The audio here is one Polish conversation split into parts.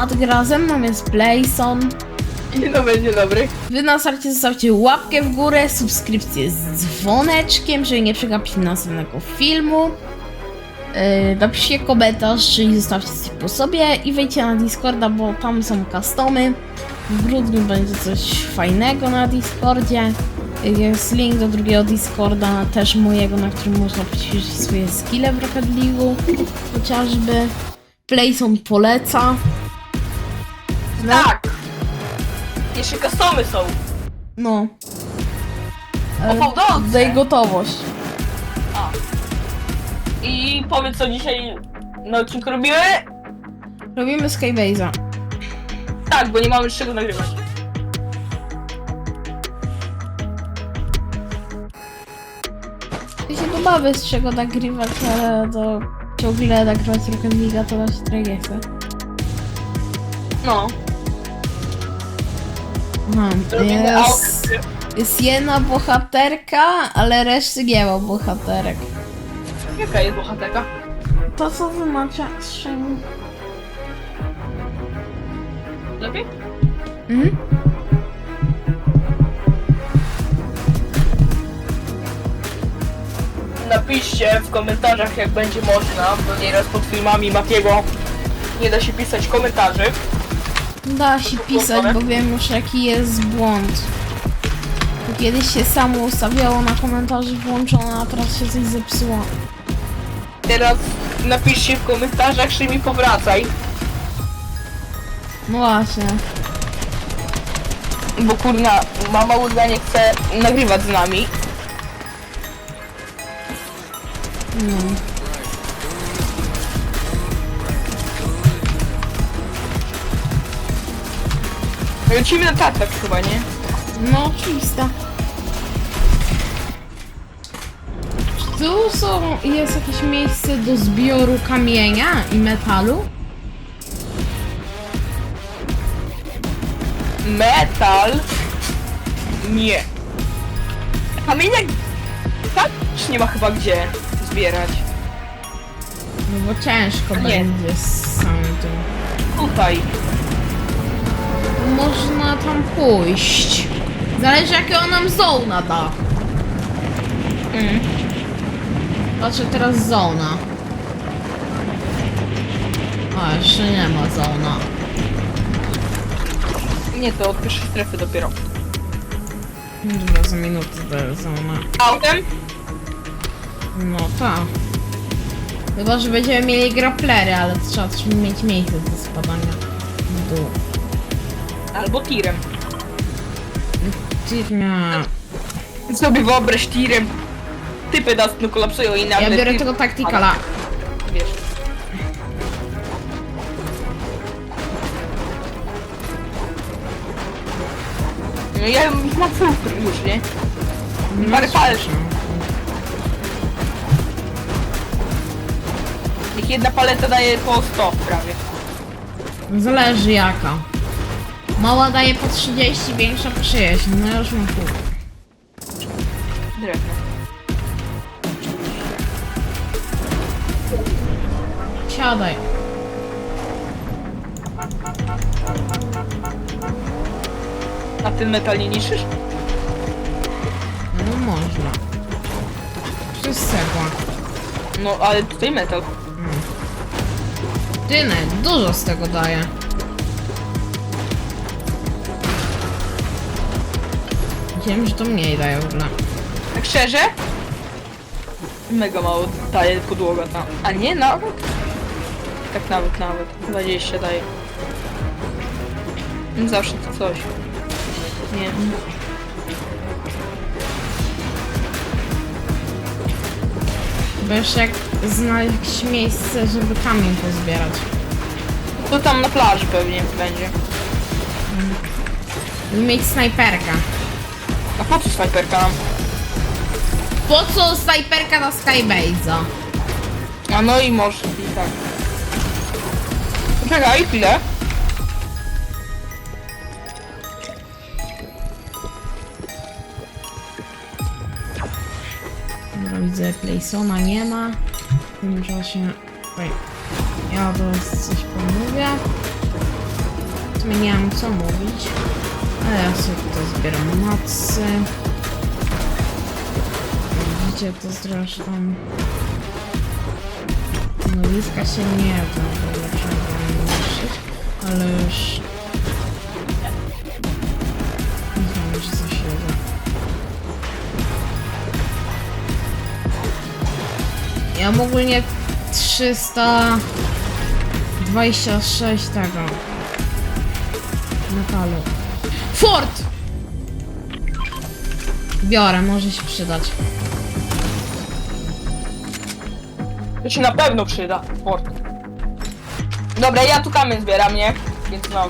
Matt, gra ze mną jest Playson. Dzień dobry, dzień dobry. Wy na starcie zostawcie łapkę w górę, subskrypcję z dzwoneczkiem, żeby nie przegapić następnego filmu. Yy, napiszcie komentarz, czyli zostawcie coś po sobie i wejdźcie na Discorda, bo tam są customy. W grudniu będzie coś fajnego na Discordzie. Jest link do drugiego Discorda, też mojego, na którym można poćwiczyć swoje skille w Rocket League'u. Chociażby. Playson poleca. Tak. Jeszcze customy są. No. Pochodzące. Daj gotowość. A. I powiedz co dzisiaj na odcinku robimy? Robimy Skybase'a. Tak, bo nie mamy z czego nagrywać. Ja się tu bawię z czego nagrywać, ale to ciągle nagrywać Rocket League'a to właśnie trochę nie chcę. No. Aha, Robimy jest, aukcję. jest jedna bohaterka, ale reszty nie ma bohaterek. Jaka jest bohaterka? To co wy macie strzemu? Lepiej? Mhm. Napiszcie w komentarzach jak będzie można, bo nieraz pod filmami Matiego nie da się pisać komentarzy. Da się pisać, bo wiem już jaki jest błąd. Kiedyś się samo ustawiało na komentarzu włączone, a teraz się coś zepsuło. Teraz napiszcie w komentarzach, czy mi powracaj. No właśnie. Bo kurna, mama Ulga nie chce nagrywać z nami. No. Lecimy na tartak chyba, nie? No, oczywiste. Czy tu są, jest jakieś miejsce do zbioru kamienia i metalu? Metal? Nie. Kamieniak tak już nie ma chyba gdzie zbierać. No bo ciężko Nie. będzie z samym tym. Tutaj. Można tam pójść. Zależy jakiego nam zona da. Mm. Patrzę teraz zona. A, jeszcze nie ma zona. Nie, to od pierwszej strefy dopiero. Dobra, za minutę to zona. Autem? No tak. Chyba, że będziemy mieli grapplery, ale trzeba też mieć miejsce do spadania w dół. Albo tirem. Tirmia. Sobie wyobraź tirem. Typy nas no kolapsują i nagle... Ja biorę tir- tego taktikala. Wiesz. No ja już mam filtr już, nie? Parę palec. Niech jedna paleta daje po 100 prawie. Zależy jaka. Mała daje po 30, większa po 60. No już mam pół. Drewno. Siadaj. A ten metal nie niszczysz? No można. Przez cegła. No ale tutaj metal. Tyle, dużo z tego daje. Wiem, że to mniej daje w ogóle. Tak szczerze? Mega mało daje podłoga tam. A nie nawet? Tak nawet, nawet. 20 daje. No Zawsze to coś. Nie. Bo jeszcze jak znaleźć jakieś miejsce, żeby kamień pozbierać. To tam na plaży pewnie będzie. I mieć snajperkę. A po co snajperka nam? Po co snajperka na Skybase'a? A no i może i tak. Czekaj, chwilę. Dobra, widzę Playsona nie ma. W tym czasie... Oj. Ja teraz coś pomówię. W sumie nie mam co mówić. Ale ja sobie tutaj zbieram macy. Widzicie to zresztą. No liska się nie da, bo trzeba niszczyć. Ale już... Wiem, czy coś się da. Ja mam ogólnie 326 tego metalu. Fort! Biorę, może się przydać. To się na pewno przyda. Sport. Dobra, ja tu kamień zbieram, nie? Więc no.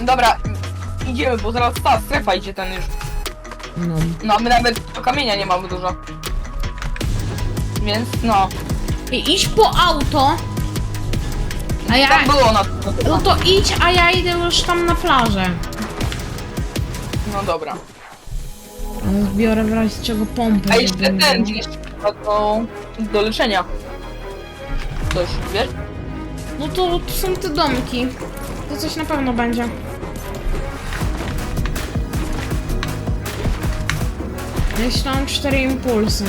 Dobra, idziemy, bo zaraz ta strefa idzie ten już. No. No, a my nawet do kamienia nie mamy dużo. Więc no. I idź po auto. A ja... Tak było na No to idź, a ja idę już tam na plażę. No dobra. No, Biorę w razie czego pompę. A jeszcze żeby- ten, jeszcze do, do leczenia. Coś, wiesz? No to tu są te domki. To coś na pewno będzie. Jeszcze mam cztery impulsy.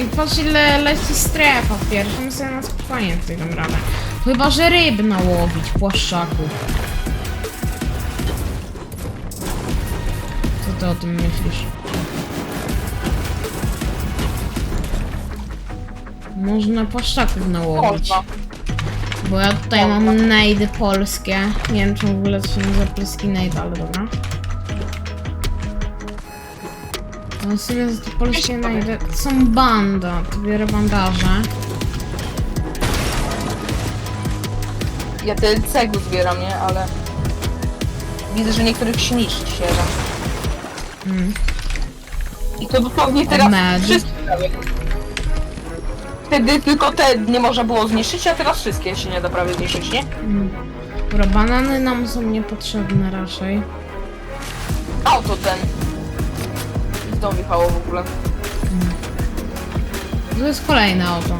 I patrz ile leci strefa w pierwszym, sobie na spokojnie tutaj dam radę. Chyba, że ryb nałowić, płaszczaków. Co ty o tym myślisz? Można płaszczaków nałowić. Można. Bo ja tutaj mam nejdy polskie. Nie wiem, czy w ogóle to się nazywa polski nejd, ale dobra. No sumie te polskie to są banda. To biorę bandaże. Ja te cegły zbieram, nie? Ale... Widzę, że niektórych się niszczy da. Mm. I to dosłownie teraz Med. wszystkie prawie. Wtedy tylko te nie można było zniszczyć, a teraz wszystkie się nie da prawie zniszczyć, nie? Mm. Dobra, banany nam są niepotrzebne raczej. Auto ten. To Michało w ogóle. To jest kolejne auto.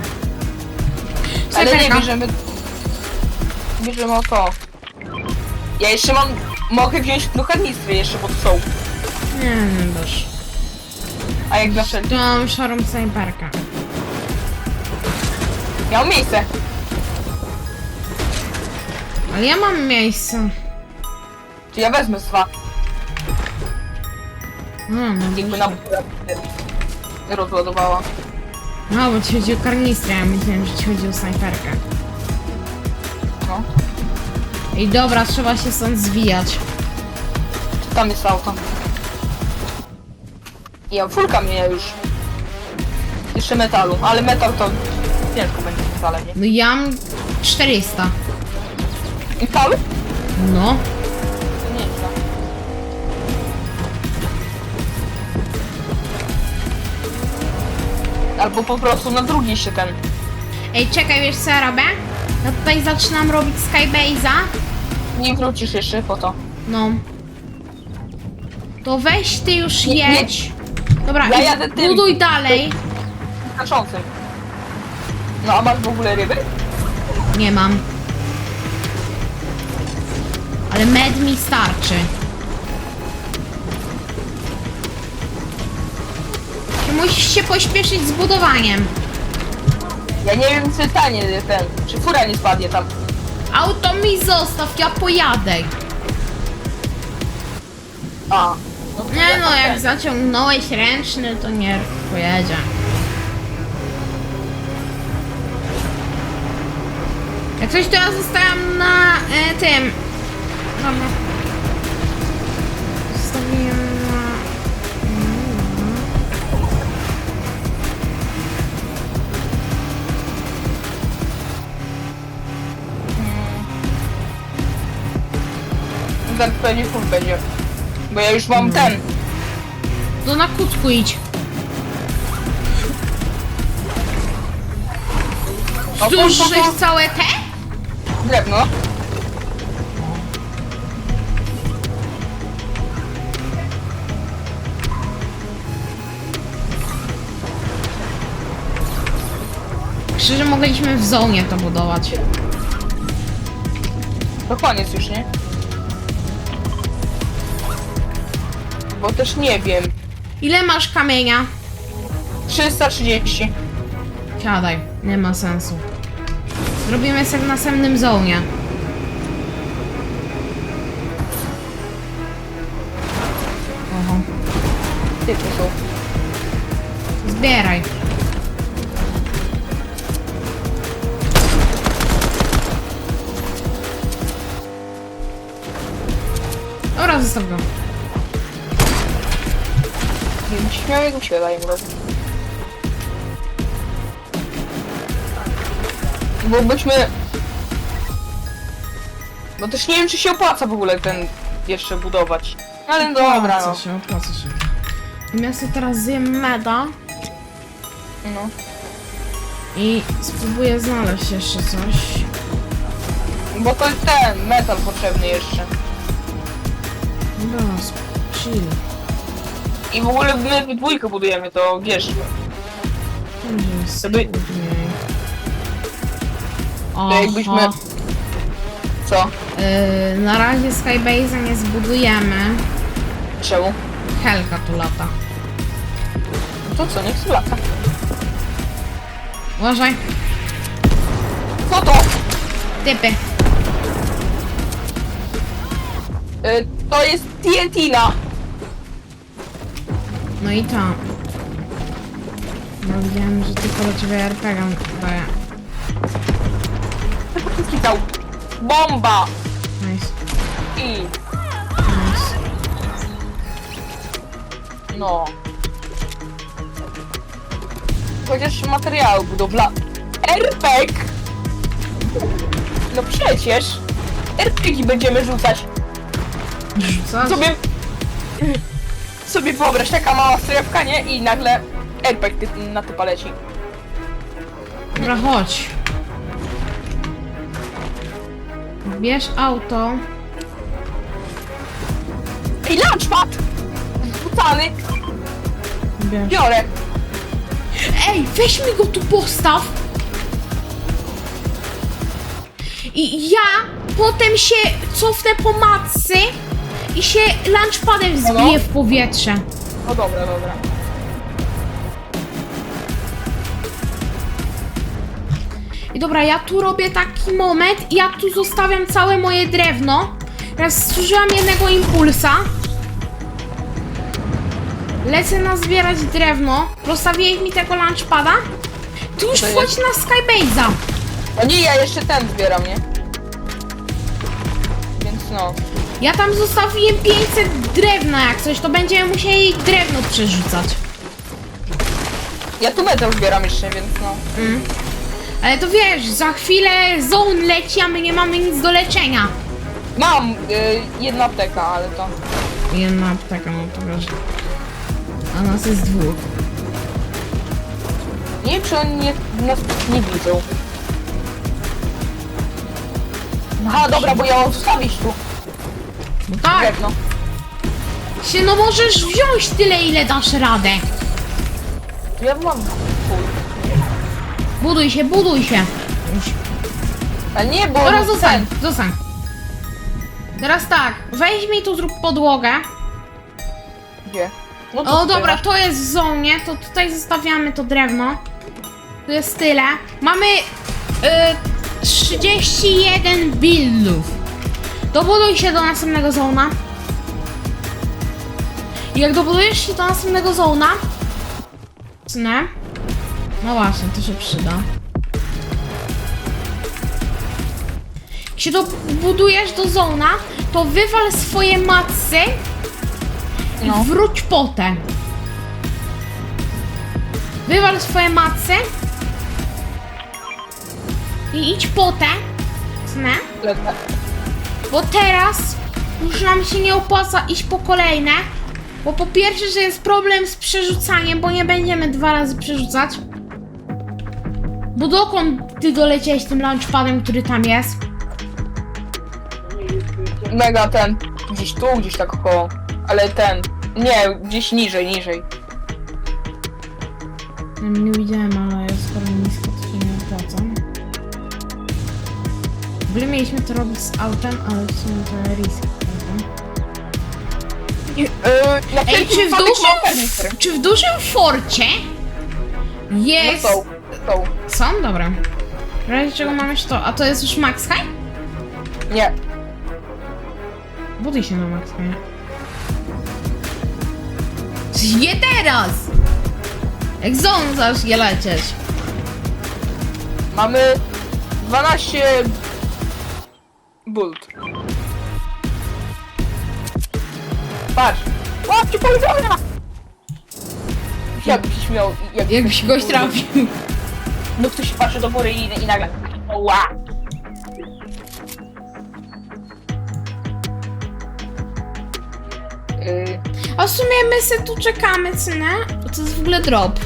Ale nie bierzemy... Bierzemy o to. Ja jeszcze mam... Mogę wziąć w jeszcze pod stoł. Nie, nie też. A jak na wszelki. Tu mam szarą snajperkę. Miał miejsce. Ale ja mam miejsce. Czy ja wezmę z dwa. No. Jakby na... Rozładowała. No, bo ci chodzi o karnistrę, ja myślałem, że ci chodzi o snajperkę. No. I dobra, trzeba się stąd zwijać. Tam jest auto. Ja fulka mnie już. Jeszcze metalu, ale metal to ciężko będzie wcale, nie? No ja mam 400. Metalu? No. Albo po prostu na drugi się ten. Ej, czekaj, wiesz co ja robię? Ja tutaj zaczynam robić Skybase'a. Nie wrócisz jeszcze po to. No. To weź ty już Nie- nie- jedź. Dobra, Ja jadę tym. buduj dalej. Znaczącym. No a masz w ogóle ryby? Nie mam. Ale med mi starczy. Musisz się pośpieszyć z budowaniem. Ja nie wiem czy tanie ten, czy fura nie spadnie tam. Auto mi zostaw, ja pojadę. A. No to Nie ja no, tam jak ten. zaciągnąłeś ręczny, to nie pojedzie. Jak coś to ja zostałam na e, tym. Dobra. Zaraz pewnie fur będzie. Bo ja już mam ten. To na kucku idź. O, Cóż, po- po- żeś całe te? Drewno. Szczerze mogliśmy w zonie to budować. To koniec już, nie? Bo też nie wiem. Ile masz kamienia? 330. Siadaj, nie ma sensu. Zrobimy sobie w następnym zonie. Oho, Ty tu są. zbieraj. Dobra, zostaw go. Śmiałego się daje robić. Bo byśmy... Bo też nie wiem, czy się opłaca w ogóle ten jeszcze budować. Ale dobra, Opłaca no. się, opłaca się. Ja sobie teraz zjem meda no. i spróbuję znaleźć jeszcze coś. Bo to jest ten metal potrzebny jeszcze. Dobra, chill. I w ogóle my w dwójkę budujemy, to wiesz. Trudniej. To jakbyśmy-. Co? Yy, na razie Skybase'a nie zbudujemy. Czemu? Helka tu lata. To co, niech się lata. Uważaj, Co to? typy. Y, to jest TNT na. No i to. No widziałem, że tylko do ciebie RPG daje. Kitał. Bomba! Nice, I nice. no. Chociaż materiały budowla. RPG! No przecież. RPG będziemy rzucać. Co? Sobie... Sobie wyobraź, taka mała strefka, nie? I nagle RPG ty, na typa leci. Dobra, chodź. Bierz auto. Ej, launchpad! Rzucany! Bierz. Biorę! Ej, weź mi go tu postaw. I ja potem się cofnę po matcy i się lunchpadem zbiję w powietrze. No dobra, dobra. I dobra, ja tu robię taki moment i ja tu zostawiam całe moje drewno. Teraz zużyłam jednego impulsa. Lecę na zbierać drewno. Rozstawiłeś mi tego lunchpada. Tu już To wchodź jest- na Skybase'a. O nie, ja jeszcze ten zbieram, nie? Więc no. Ja tam zostawiłem 500 drewna jak coś, to będziemy musieli drewno przerzucać. Ja tu metal zbieram jeszcze, więc no. Mm. Ale to wiesz, za chwilę zone leci, a my nie mamy nic do leczenia. Mam y, jedna apteka, ale to. Jedna apteka, no to wiesz. A nas jest dwóch. Nie wiem, czy oni nie, nas nie widzą. Aha, dobra, bo ja mam zostawić tu No tak, drewno. się no możesz wziąć tyle, ile dasz radę. Ja mam full. Buduj się, buduj się. Ale nie, bo... Teraz zostań, zostań. Teraz tak, weź mi tu zrób podłogę. Gdzie? No O tutaj dobra, masz. to jest w zonie, to tutaj zostawiamy to drewno. Tu jest tyle. Mamy y, 31 buildów. Dobuduj się do następnego zona. I jak dobudujesz się do następnego zona, cnę. No właśnie, to się przyda. Jak się dobudujesz do zona, to wywal swoje macy i No. wróć potem. Wywal swoje macy i idź potem. Cnę. Bo teraz już nam się nie opłaca iść po kolejne. Bo po pierwsze, że jest problem z przerzucaniem, bo nie będziemy dwa razy przerzucać. Bo dokąd ty doleciałeś tym launchpadem, który tam jest? Mega ten. Gdzieś tu, gdzieś tak około. Ale ten. Nie, gdzieś niżej, niżej. Nie widziałem, ale jest skoro nisko, W ogóle mieliśmy to robić z autem, ale w sumie to risk. Yy, Ej, czy w dużym, czy w dużym forcie No jest... są, są. Są? Dobra. W razie czego mamy to, a to jest już max high? Nie. Buduj się na max high. Nie teraz! Jak zon zacznie lecieć. Mamy 12 bult. Patrz! Łapcie powiedziała! Jakbyś się śmiał. Jak, Jakbyś goś trafił. No ktoś patrzy do góry i, i nagle. Ła! Yy, A w sumie my se tu czekamy, co nie? Bo to jest w ogóle drop.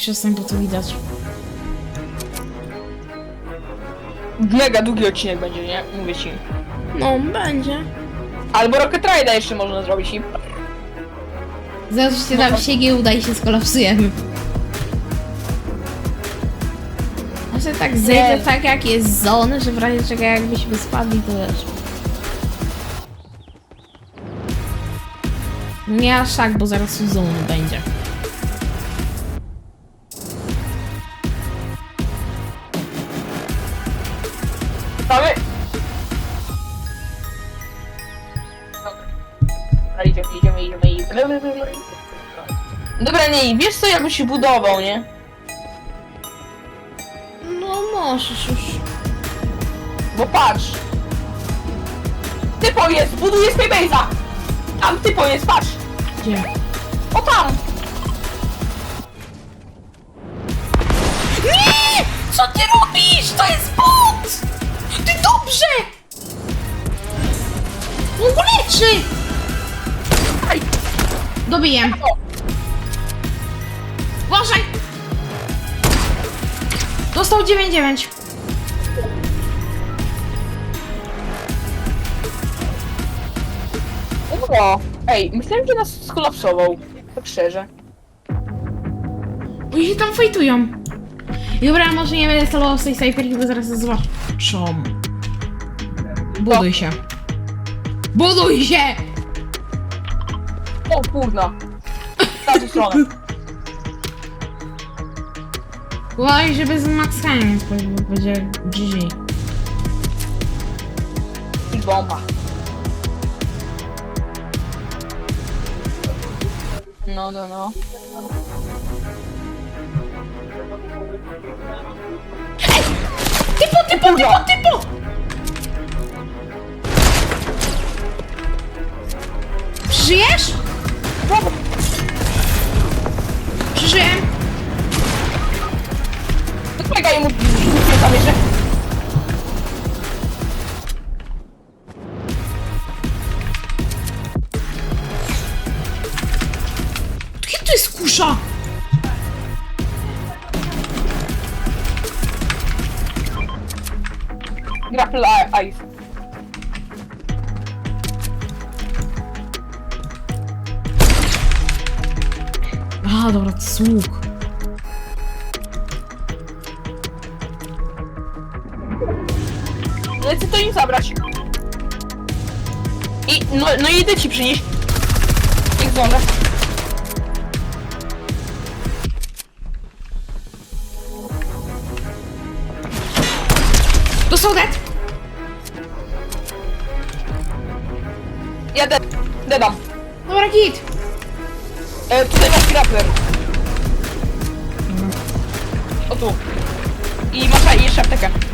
Przestań, bo to widać. mega długi odcinek będzie, nie? Mówię ci. No, będzie. Albo Rocket Ride'a jeszcze można zrobić i Zaraz się nam się nie uda i się skolapsujemy. Że tak zejdę Nie. tak jak jest zon, że w razie czego jakbyśmy spadli, to wiesz. Nie aż tak, bo zaraz u zonu będzie. Nie, wiesz co, jakby się budował, nie? No możesz już. Bo patrz! Typo jest, buduje Spacebase'a! Tam typo jest, patrz! Gdzie? O tam! Nie! Co ty robisz? To jest bot! Ty dobrze! On go leczy! Dobiję. O! Dostał 9-9. O! Ej, myślałem, że nas skolapsował. Tak szczerze. Oni się tam fajtują. Dobra, może nie będę celował z tej snajperki, bo zaraz zobaczą. Buduj się. Buduj się! O kurna! W tamtą stronę. Uważaj, żeby z Max Heim nie wchodził, bo będzie GG. I bomba. No, no, no. Typo, typo, typo, typo! Przeżyjesz? Przeżyję. Tam jeszcze. Kiedy to jest kusza? Grapple Ice. A, dobra, to Lecę to im zabrać. I, no, no i idę ci przynieść. Ich zonę. Dostał dead! Ja de dedam. Dobra, git. E, tutaj masz grappler. O tu. I masz jeszcze aptekę.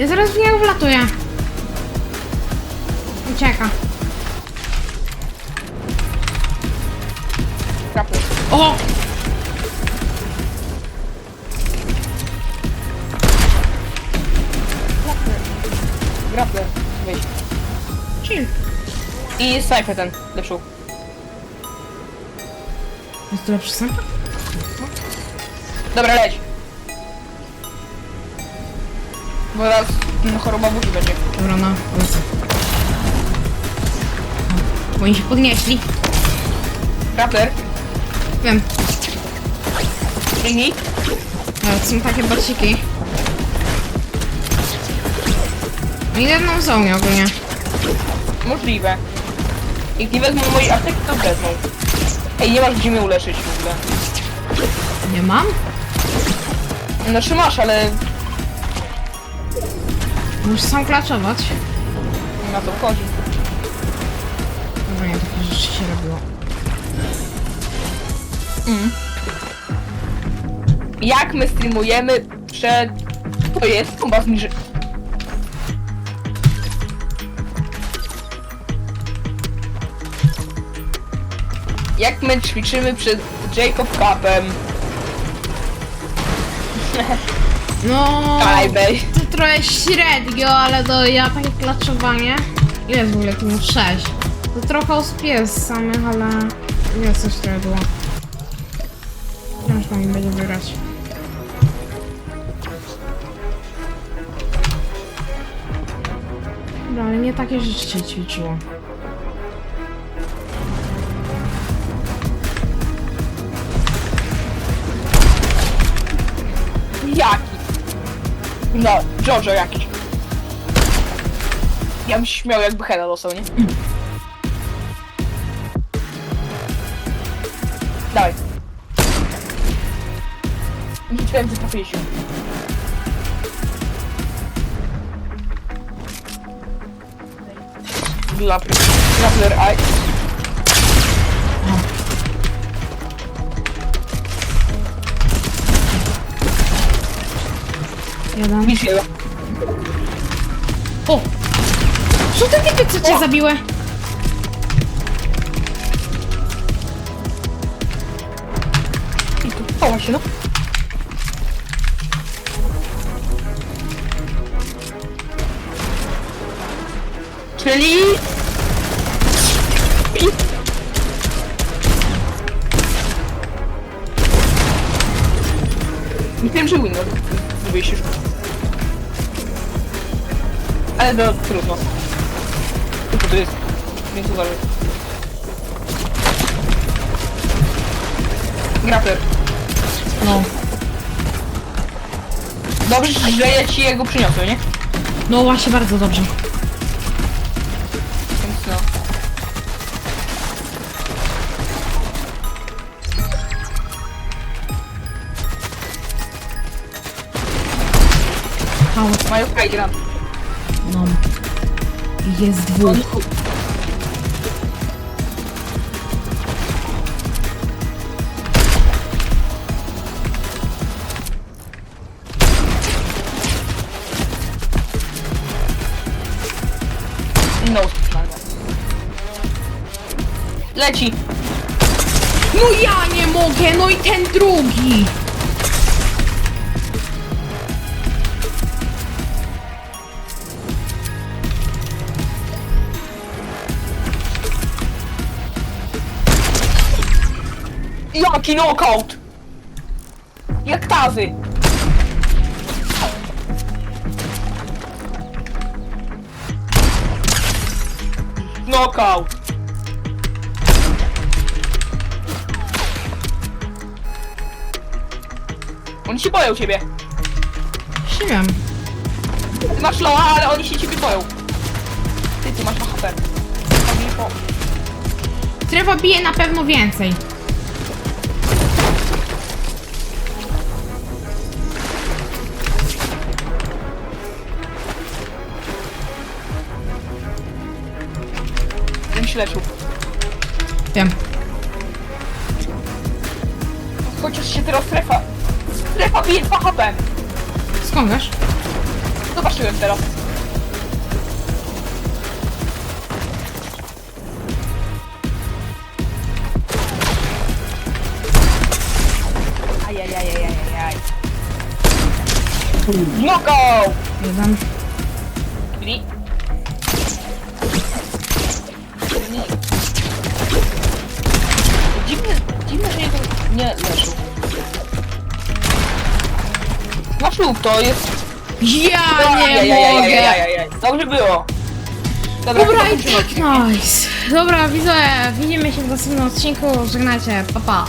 Ja zaraz w niego wlatuję. Ucieka. Grappler. O! Grappler. Wyjść. Chill. I snajper ten, lepszył. Jest to lepszy sam? Dobra, leć. Bo raz no, choroba burzy będzie. Dobra, no, lecę. Bo oni się podnieśli. Raptor, Wiem, biegnij. ale to są takie baciki. Oni jedną są mnie ogólnie. Możliwe. Jak nie wezmą mojej apteki, to wezmą. Ej, nie masz gdzie mnie uleczyć w ogóle. Nie mam? Znaczy masz, ale Muszę sam klaczować. na to wchodzi. Dobra, nie, takie rzeczy się robiło. Mm. Jak my streamujemy przed... To jest chyba zniży... Jak my ćwiczymy przed Jacob Cupem? No, Daj, bej. to trochę średnio, ale to ja takie klaczowanie. Ile jest w ogóle tu? 6. To trochę osób jest samych, ale jest coś trochę było. Ciężko mi będzie wygrać. Dobra, ale nie takie rzeczy się ćwiczyło. No, Jojo jakiś. Ja bym śmiał jakby Hela dostał, nie? Dawaj. Nic więcej trafiłeś. Grappler, grappler, aj. Jeden. Widzisz jego. O! Co te typy, co cię zabiły? I tu, chowa się, no. Czyli... Wiem, że Windows zrobiłeś już. Ale to trudno. Tylko to jest... Więc uważaj. Grappler. No. Dobrze, że ja ci jego przyniosłem, nie? No właśnie, bardzo dobrze. Hał. Mają Skygram. No. Jest dwóch. No, Leci. No ja nie mogę, no i ten drugi! Jaki knockout! Jak tazy. Knockout. Oni się boją ciebie. Nie wiem. Ty masz loa, ale oni się ciebie boją. Ty, ty masz HP. Zabij po- Trewa bije na pewno więcej. Leczył. Wiem. Chociaż się teraz strefa. Strefa bije 2 HP. Skąd wiesz? Zobaczyłem teraz. Ajajajajajaj. Knockout! Jeden. Czyli... nie leczył. Masz lub to jest Ja nie mogę! Dobrze było. Dobra, Dobra, i tak, nice. Dobra, widzowie, widzimy się w następnym odcinku. Żegnajcie, pa pa.